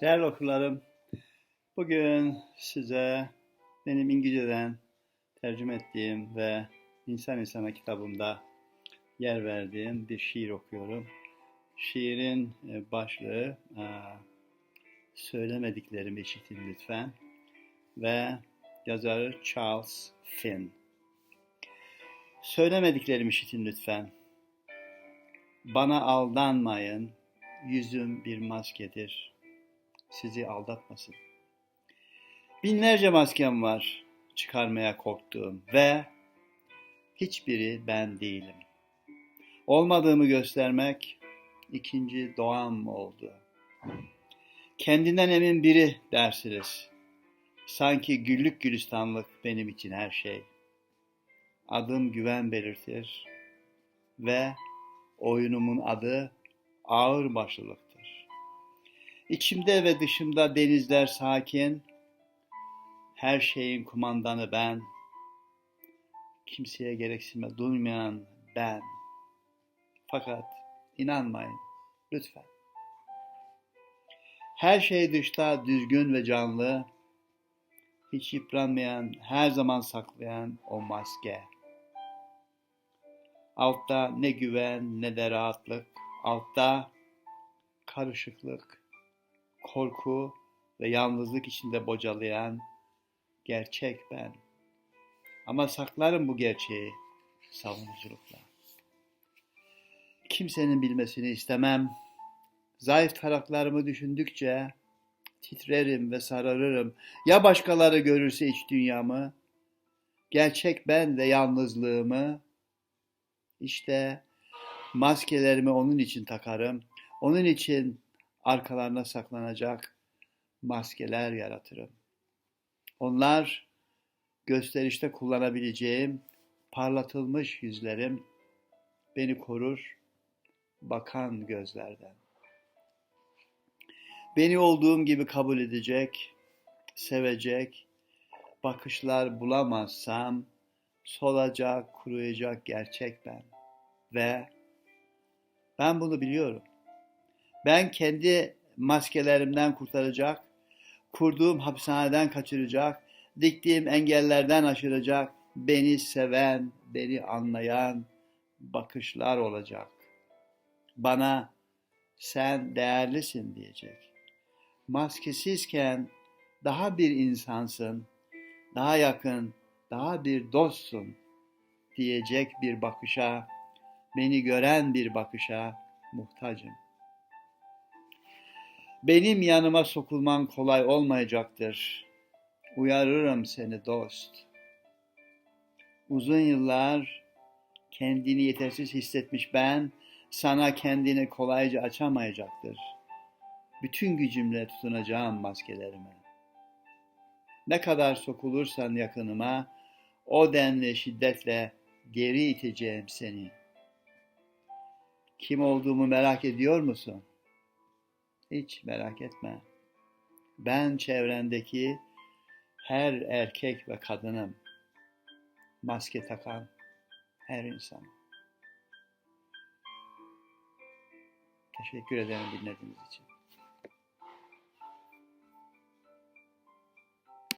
Değerli okurlarım, bugün size benim İngilizceden tercüme ettiğim ve İnsan İnsana kitabımda yer verdiğim bir şiir okuyorum. Şiirin e, başlığı e, Söylemediklerimi işitin lütfen ve yazarı Charles Finn. Söylemediklerimi işitin lütfen. Bana aldanmayın, yüzüm bir maskedir. Sizi aldatmasın. Binlerce maskem var çıkarmaya korktuğum ve hiçbiri ben değilim. Olmadığımı göstermek ikinci doğam oldu. Kendinden emin biri dersiniz. Sanki güllük gülistanlık benim için her şey. Adım güven belirtir ve oyunumun adı ağır başlılıktır. İçimde ve dışımda denizler sakin, her şeyin kumandanı ben, kimseye gereksinme duymayan ben. Fakat inanmayın lütfen. Her şey dışta düzgün ve canlı, hiç yıpranmayan, her zaman saklayan o maske. Altta ne güven ne de rahatlık, altta karışıklık, korku ve yalnızlık içinde bocalayan gerçek ben. Ama saklarım bu gerçeği savunuculukla. Kimsenin bilmesini istemem. Zayıf taraflarımı düşündükçe titrerim ve sararırım. Ya başkaları görürse iç dünyamı, gerçek ben ve yalnızlığımı, işte maskelerimi onun için takarım. Onun için arkalarına saklanacak maskeler yaratırım. Onlar gösterişte kullanabileceğim parlatılmış yüzlerim beni korur bakan gözlerden. Beni olduğum gibi kabul edecek, sevecek, bakışlar bulamazsam solacak, kuruyacak gerçek ben. Ve ben bunu biliyorum. Ben kendi maskelerimden kurtaracak, kurduğum hapishaneden kaçıracak, diktiğim engellerden aşıracak, beni seven, beni anlayan bakışlar olacak. Bana sen değerlisin diyecek. Maskesizken daha bir insansın, daha yakın, daha bir dostsun diyecek bir bakışa, beni gören bir bakışa muhtacım. Benim yanıma sokulman kolay olmayacaktır. Uyarırım seni dost. Uzun yıllar kendini yetersiz hissetmiş ben, sana kendini kolayca açamayacaktır. Bütün gücümle tutunacağım maskelerime. Ne kadar sokulursan yakınıma, o denli şiddetle geri iteceğim seni. Kim olduğumu merak ediyor musun? Hiç merak etme. Ben çevrendeki her erkek ve kadınım. Maske takan her insan. Teşekkür ederim dinlediğiniz için.